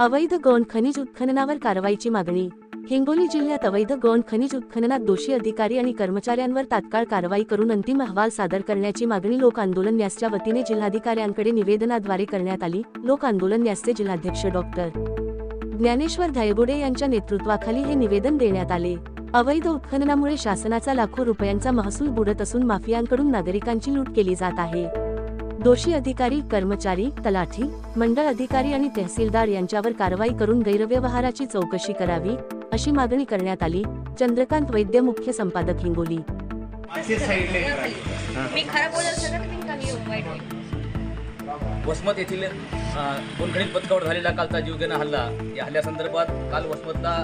अवैध गौण खनिज उत्खननावर कारवाईची मागणी. हिंगोली जिल्ह्यात अवैध गौण खनिज उत्खननात दोषी अधिकारी आणि कर्मचाऱ्यांवर तात्काळ कारवाई करून अंतिम अहवाल सादर करण्याची मागणी लोक आंदोलन न्यासच्या वतीने जिल्हाधिकाऱ्यांकडे निवेदनाद्वारे करण्यात आली. लोक आंदोलन न्यासचे जिल्हाध्यक्ष डॉक्टर ज्ञानेश्वर धायगुडे यांच्या नेतृत्वाखाली हे निवेदन देण्यात आले. अवैध उत्खननामुळे शासनाचा लाखो रुपयांचा महसूल बुडत असून माफियांकडून नागरिकांची लूट केली जात आहे. दोषी अधिकारी कर्मचारी तलाठी मंडळ अधिकारी आणि तहसीलदार यांच्यावर कारवाई करून गैरव्यवहाराची चौकशी करावी अशी मागणी करण्यात आली. चंद्रकांत वैद्य मुख्य संपादक हिंगोली. वसमत येथील कोणखणीत पथकावर झालेला कालचा जीवघेणा हल्ला. या हल्ल्यासंदर्भात काल वसमतला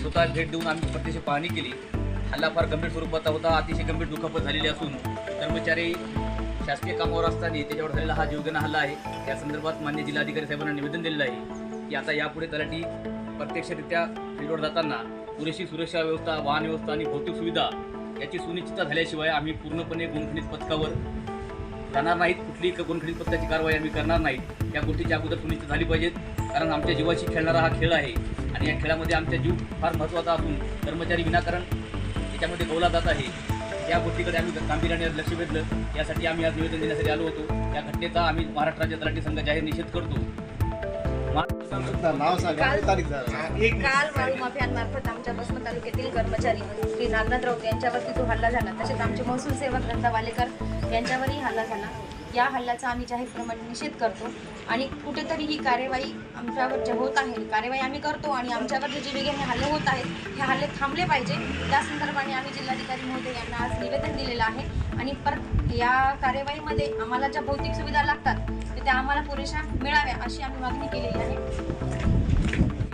स्वतः भेट देऊन आम्ही प्रत्यक्ष पाहणी केली. हल्ला फार गंभीर स्वरूपाचा होता अतिशय गंभीर दुखापत झालेली असून कर्मचारी शासकीय कामावर असताना त्याच्यावर झालेला हा जीवघेणा हल्ला आहे. या संदर्भात मान्य जिल्हाधिकारी साहेबांना निवेदन दिलेलं आहे की आता यापुढे तलाठी प्रत्यक्षरित्या फील्डवर जाताना पुरेशी सुरक्षा व्यवस्था वाहन व्यवस्था आणि भौतिक सुविधा याची सुनिश्चितता झाल्याशिवाय आम्ही पूर्णपणे गुणखणित पथकावर जाणार नाहीत. कुठली गुणखणित गुणखणीत पथकाची कारवाई आम्ही करणार नाहीत. या गोष्टीची अगोदर सुनिश्चित झाली पाहिजेत. कारण आमच्या जीवाशी खेळणारा हा खेळ आहे आणि या खेळामध्ये आमचा जीव फार महत्त्वाचा असून कर्मचारी विनाकारण याच्यामध्ये गवला जात आहे. या गोष्टीकडे आम्ही गांभीर्याने लक्ष वेधलं. यासाठी आम्ही आज निवेदन देण्यासाठी आलो होतो. या घटनेचा आम्ही महाराष्ट्र राज्य तलाठी संघ जाहीर निषेध करतो. नाव सांगा. आणि तारीख सांगा एक काल वाळू माफियांमार्फत आमच्या बसमत तालुक्यातील कर्मचारी श्री नागनाथ राऊत यांच्यावरती जो हल्ला झाला. तसेच आमचे महसूल सेवक नंदा वालेकर यांच्यावरही हल्ला झाला. या हल्ल्याचा आम्ही जाहीरप्रमाणे निषेध करतो. आणि कुठेतरी ही कार्यवाही आमच्यावर जे होत आहे. कार्यवाही आम्ही करतो आणि आमच्यावर जे जीविकेने हल्ले होत आहेत हे हल्ले थांबले पाहिजे. त्या संदर्भाने आम्ही जिल्हाधिकारी महोदय यांना आज निवेदन दिलेलं आहे. आणि परत या कार्यवाहीमध्ये आम्हाला ज्या भौतिक सुविधा लागतात तर त्या आम्हाला पुरेशा मिळाव्या अशी आम्ही मागणी केलेली आहे.